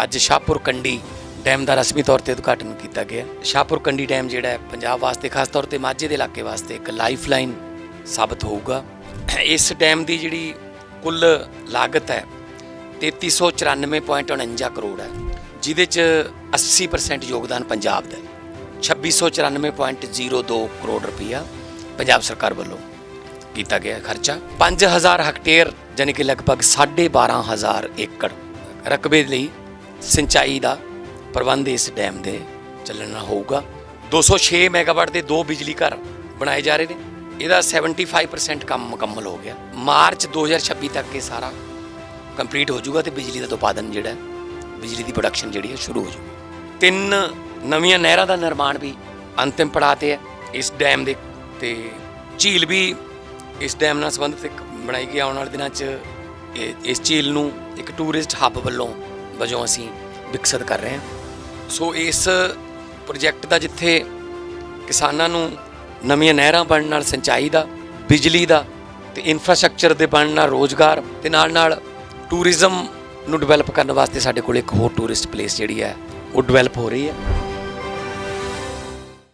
ਅੱਜ ਸ਼ਾਹਪੁਰ ਕੰਡੀ ਡੈਮ ਦਾ ਰਸਮੀ ਤੌਰ ਤੇ ਉਦਘਾਟਨ ਕੀਤਾ ਗਿਆ। ਸ਼ਾਹਪੁਰ ਕੰਡੀ ਡੈਮ ਜਿਹੜਾ ਹੈ, ਪੰਜਾਬ ਵਾਸਤੇ ਖਾਸ ਤੌਰ ਤੇ ਮਾਝੇ ਦੇ ਇਲਾਕੇ ਵਾਸਤੇ ਇੱਕ ਲਾਈਫਲਾਈਨ ਸਾਬਤ ਹੋਊਗਾ। ਇਸ ਡੈਮ ਦੀ ਜਿਹੜੀ ਕੁੱਲ ਲਾਗਤ ਹੈ 3394.49 ਕਰੋੜ ਹੈ, ਜਿਹਦੇ ਚ 80% ਯੋਗਦਾਨ ਪੰਜਾਬ ਦਾ ਹੈ। 2694.02 ਕਰੋੜ ਰੁਪਈਆ ਪੰਜਾਬ ਸਰਕਾਰ ਵੱਲੋਂ ਕੀਤਾ ਗਿਆ ਹੈ ਖਰਚਾ। 5000 ਹੈਕਟੇਅਰ ਯਾਨੀ ਕਿ ਲਗਭਗ 12500 ਏਕੜ ਰਕਬੇ ਲਈ ਸਿੰਚਾਈ ਦਾ ਪ੍ਰਬੰਧ ਇਸ ਡੈਮ ਦੇ ਚੱਲਣਾ ਹੋਊਗਾ। 206 ਮੈਗਾਵਾਟ ਦੇ ਦੋ ਬਿਜਲੀ ਘਰ ਬਣਾਏ ਜਾ ਰਹੇ ਨੇ। ਇਹਦਾ 75% ਕੰਮ ਮੁਕੰਮਲ ਹੋ ਗਿਆ। ਮਾਰਚ 2026 ਤੱਕ ਇਹ ਸਾਰਾ ਕੰਪਲੀਟ ਹੋ ਜਾਊਗਾ ਤੇ ਬਿਜਲੀ ਦਾ ਉਤਪਾਦਨ ਜਿਹੜਾ ਬਿਜਲੀ ਦੀ ਪ੍ਰੋਡਕਸ਼ਨ ਜਿਹੜੀ ਹੈ, ਸ਼ੁਰੂ ਹੋ ਜਾਊਗੀ। ਤਿੰਨ ਨਵੀਆਂ ਨਹਿਰਾਂ ਦਾ ਨਿਰਮਾਣ ਵੀ ਅੰਤਿਮ ਪੜਾਅ ਤੇ ਹੈ। ਇਸ ਡੈਮ ਦੇ ਤੇ ਝੀਲ ਵੀ ਇਸ ਡੈਮ ਨਾਲ ਸੰਬੰਧਿਤ ਇੱਕ ਬਣਾਈ ਗਈ ਆਉਣ ਵਾਲੇ ਦਿਨਾਂ 'ਚ। ਇਹ- ਇਸ ਝੀਲ ਨੂੰ ਇੱਕ ਟੂਰਿਸਟ ਹੱਬ ਵੱਲੋਂ ਵਜੋਂ ਅਸੀਂ ਵਿਕਸਿਤ ਕਰ ਰਹੇ ਹਾਂ। ਸੋ ਇਸ ਪ੍ਰੋਜੈਕਟ ਦਾ ਜਿੱਥੇ ਕਿਸਾਨਾਂ ਨੂੰ ਨਵੀਆਂ ਨਹਿਰਾਂ ਬਣਨ ਨਾਲ ਸਿੰਚਾਈ ਦਾ, ਬਿਜਲੀ ਦਾ ਤੇ ਇਨਫਰਾਸਟ੍ਰਕਚਰ ਦੇ ਬਣਨ ਨਾਲ ਰੋਜ਼ਗਾਰ ਤੇ ਨਾਲ ਨਾਲ ਟੂਰਿਜ਼ਮ ਨੂੰ ਡਿਵੈਲਪ ਕਰਨ ਵਾਸਤੇ ਸਾਡੇ ਕੋਲ ਇੱਕ ਹੋਰ ਟੂਰਿਸਟ ਪਲੇਸ ਜਿਹੜੀ ਹੈ, ਉਹ ਡਿਵੈਲਪ ਹੋ ਰਹੀ ਹੈ।